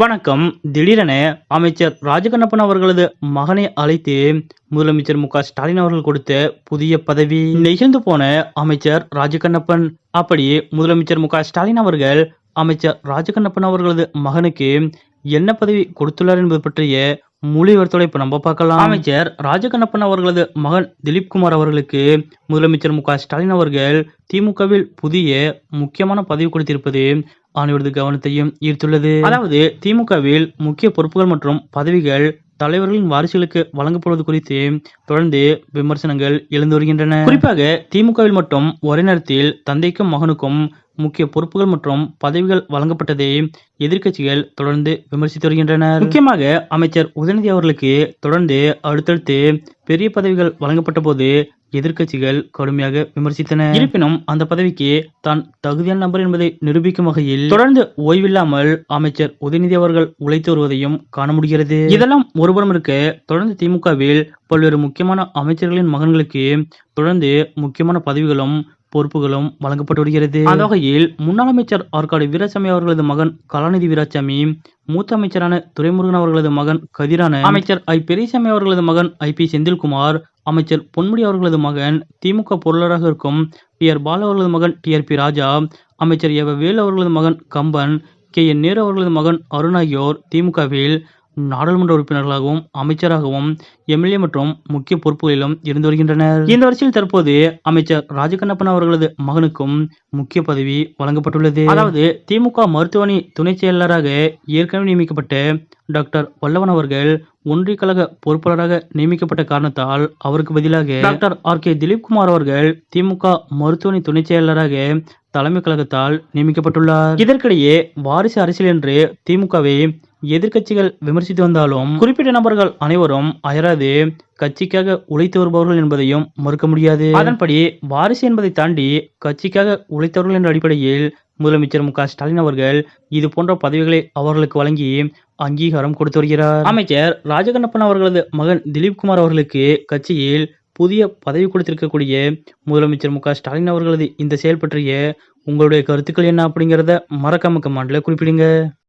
வணக்கம். திடீரென அமைச்சர் ராஜகண்ணப்பன் அவர்களது மகனை அழைத்து முதலமைச்சர் மு ஸ்டாலின் அவர்கள் கொடுத்த புதிய பதவி. நிகழ்ந்து போன அமைச்சர் ராஜகண்ணப்பன். அப்படி முதலமைச்சர் மு ஸ்டாலின் அவர்கள் அமைச்சர் ராஜகண்ணப்பன் அவர்களது மகனுக்கு என்ன பதவி கொடுத்துள்ளார் என்பது பற்றிய முழு விவரத்தோட இப்ப நம்ம பார்க்கலாம். அமைச்சர் ராஜகண்ணப்பன் அவர்களது மகன் திலீப் குமார் அவர்களுக்கு முதலமைச்சர் மு ஸ்டாலின் அவர்கள் திமுகவில் புதிய முக்கியமான பதவி கொடுத்திருப்பது அனைவரது கவனத்தையும் ஈர்த்துள்ளது. அதாவது திமுகவில் முக்கிய பொறுப்புகள் மற்றும் பதவிகள் தலைவர்களின் வாரிசுகளுக்கு வழங்கப்படுவது குறித்து தொடர்ந்து விமர்சனங்கள் எழுந்து வருகின்றன. குறிப்பாக திமுகவில் மட்டும் ஒரே நேரத்தில் தந்தைக்கும் மகனுக்கும் முக்கிய பொறுப்புகள் மற்றும் பதவிகள் வழங்கப்பட்டதை எதிர்க்கட்சிகள் தொடர்ந்து விமர்சித்து வருகின்றனர். முக்கியமாக அமைச்சர் உதயநிதி அவர்களுக்கு தொடர்ந்து அடுத்தடுத்து பெரிய பதவிகள் வழங்கப்பட்ட போது எதிர்க்கட்சிகள் கடுமையாக விமர்சித்தன. இருப்பினும் அந்த பதவிக்கு தான் தகுதியான நபர் என்பதை நிரூபிக்கும் வகையில் தொடர்ந்து ஓய்வில்லாமல் அமைச்சர் உதயநிதி அவர்கள் உழைத்து வருவதையும் காண முடிகிறது. இதெல்லாம் ஒருபுறம் இருக்க தொடர்ந்து திமுகவில் பல்வேறு முக்கியமான அமைச்சர்களின் மகன்களுக்கு தொடர்ந்து முக்கியமான பதவிகளும் பொறுப்புகளும் வழங்கப்பட்டு வருகிறது. அந்த வகையில் முன்னாள் அமைச்சர் ஆற்காடு வீராசாமி அவர்களது மகன் கலாநிதி வீராசாமி மூத்த அமைச்சரான துரைமுருகன் அவர்களது மகன் கதிரான அமைச்சர் ஐ. பெரியசாமி அவர்களது மகன் ஐ. பி. செந்தில்குமார் அமைச்சர் பொன்முடி அவர்களது மகன் திமுக பொருளராக இருக்கும் பி ஆர் பாலு அவர்களது மகன் டி ஆர் பி ராஜா அமைச்சர் எவ வேலு அவர்களது மகன் கம்பன் கே என் நேரு அவர்களது மகன் அருண் ஆகியோர் திமுகவில் நாடாளுமன்ற உறுப்பினர்களாகவும் அமைச்சராகவும் எம்எல்ஏ மற்றும் முக்கிய பொறுப்புகளிலும் இருந்து வருகின்றனர். இந்த வரிசையில் தற்போது அமைச்சர் ராஜகண்ணப்பன் அவர்களது மகனுக்கும் முக்கிய பதவி வழங்கப்பட்டுள்ளது. அதாவது திமுக மருத்துவமனை துணை செயலாளராக ஏற்கனவே நியமிக்கப்பட்ட டாக்டர் வல்லவன் அவர்கள் ஒன்றிய கழக பொறுப்பாளராக நியமிக்கப்பட்ட காரணத்தால் அவருக்கு பதிலாக டாக்டர் ஆர் கே திலீப்குமார் அவர்கள் திமுக மருத்துவமனை துணை செயலாளராக தலைமை கழகத்தால் நியமிக்கப்பட்டுள்ளார். இதற்கிடையே வாரிசு அரசியல் என்று திமுகவை எதிர்க்கட்சிகள் விமர்சித்து வந்தாலும் குறிப்பிட்ட நபர்கள் அனைவரும் அயராது கட்சிக்காக உழைத்து வருபவர்கள் என்பதையும் மறுக்க முடியாது. அதன்படி வாரிசு என்பதை தாண்டி கட்சிக்காக உழைத்தவர்கள் என்ற அடிப்படையில் முதலமைச்சர் மு ஸ்டாலின் அவர்கள் இது போன்ற பதவிகளை அவர்களுக்கு வழங்கி அங்கீகாரம் கொடுத்து வருகிறார். அமைச்சர் ராஜகண்ணப்பன் அவர்களது மகன் திலீப் குமார் அவர்களுக்கு கட்சியில் புதிய பதவி கொடுத்திருக்கக்கூடிய முதலமைச்சர் மு க ஸ்டாலின் அவர்களது இந்த செயல் பற்றிய உங்களுடைய கருத்துக்கள் என்ன அப்படிங்கிறத மறக்காம கமாண்டில் குறிப்பிடுங்க.